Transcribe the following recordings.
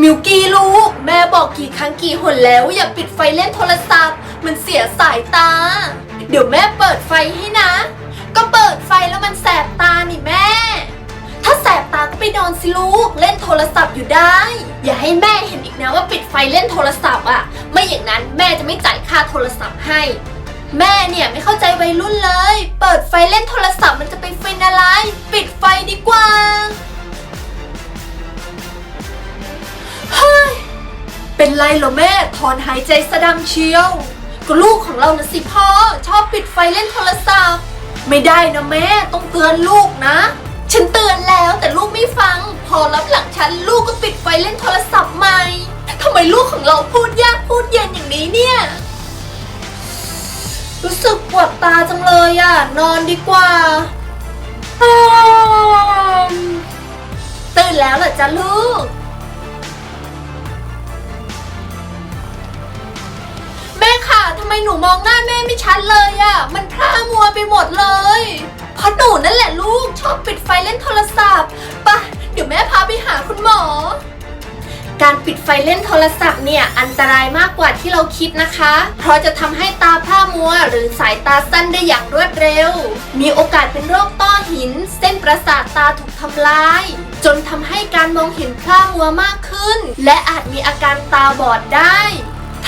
มิวกี้ลูกแม่บอกกี่ครั้งกี่หนแล้วอย่าปิดไฟเล่นโทรศัพท์ มันเสียสายตา เดี๋ยวแม่เปิดไฟให้นะ ก็เปิดไฟแล้วมันแสบตานี่แม่ ถ้าแสบตาก็ไปนอนสิลูกเล่นโทรศัพท์อยู่ได้ อย่าให้แม่เห็นอีกนะว่าปิดไฟเล่นโทรศัพท์อะ ไม่อย่างนั้นแม่จะไม่จ่ายค่าโทรศัพท์ให้ แม่เนี่ยไม่เข้าใจวัยรุ่นเลย เปิดไฟเล่นโทรศัพท์มันจะไปฟินอะไร ปิดไฟ เป็นไรเหรอแม่ถอนหายใจสะดังเชียว ก็ลูกของเรานะสิพ่อ ชอบปิดไฟเล่นโทรศัพท์ ไม่ได้นะแม่ต้องเตือนลูกนะ ฉันเตือนแล้วแต่ลูกไม่ฟัง พอรับหลังฉันลูกก็ปิดไฟเล่นโทรศัพท์ใหม่ทำไมลูกของเราพูดยากพูดเย็นอย่างนี้เนี่ย รู้สึกปวดตาจังเลยอะ นอนดีกว่าตื่นแล้วเหรอจ๊ะลูก ไมหนูมองหน้าแม่ไม่ชัดเลยอะ่ะมันพร่ามัวไปหมดเลยเพราะหนูนั่นแหละลูกชอบปิดไฟเล่นโทรศัพท์ปะเดี๋ยวแม่พาไปหาคุณหมอ การปิดไฟเล่นโทรศัพท์เนี่ยอันตรายมากกว่าที่เราคิดนะคะ เพราะจะทำให้ตาพร่ามัวหรือสายตาสั้นได้อย่างรวดเร็ว มีโอกาสเป็นโรคต้อหิน เส้นประสาทตาถูกทำลาย จนทำให้การมองเห็นพร่ามัวมากขึ้น และอาจมีอาการตาบอดได้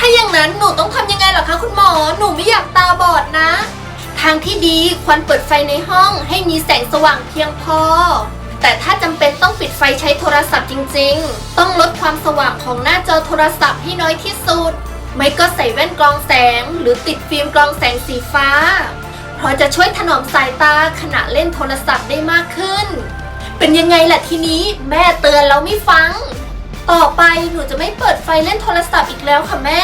ถ้าอย่างนั้นหนูต้องทำยังไงหรอคะคุณหมอ หนูไม่อยากตาบอดนะ ทางที่ดีควรเปิดไฟในห้องให้มีแสงสว่างเพียงพอ แต่ถ้าจำเป็นต้องปิดไฟใช้โทรศัพท์จริง ๆ ต้องลดความสว่างของหน้าจอโทรศัพท์ให้น้อยที่สุด ไม่ก็ใส่แว่นกรองแสง หรือติดฟิล์มกรองแสงสีฟ้า เพราะจะช่วยถนอมสายตาขณะเล่นโทรศัพท์ได้มากขึ้น เป็นยังไงล่ะทีนี้แม่เตือนแล้วไม่ฟัง ต่อไปหนูจะไม่เปิดไฟเล่นโทรศัพท์อีกแล้วค่ะแม่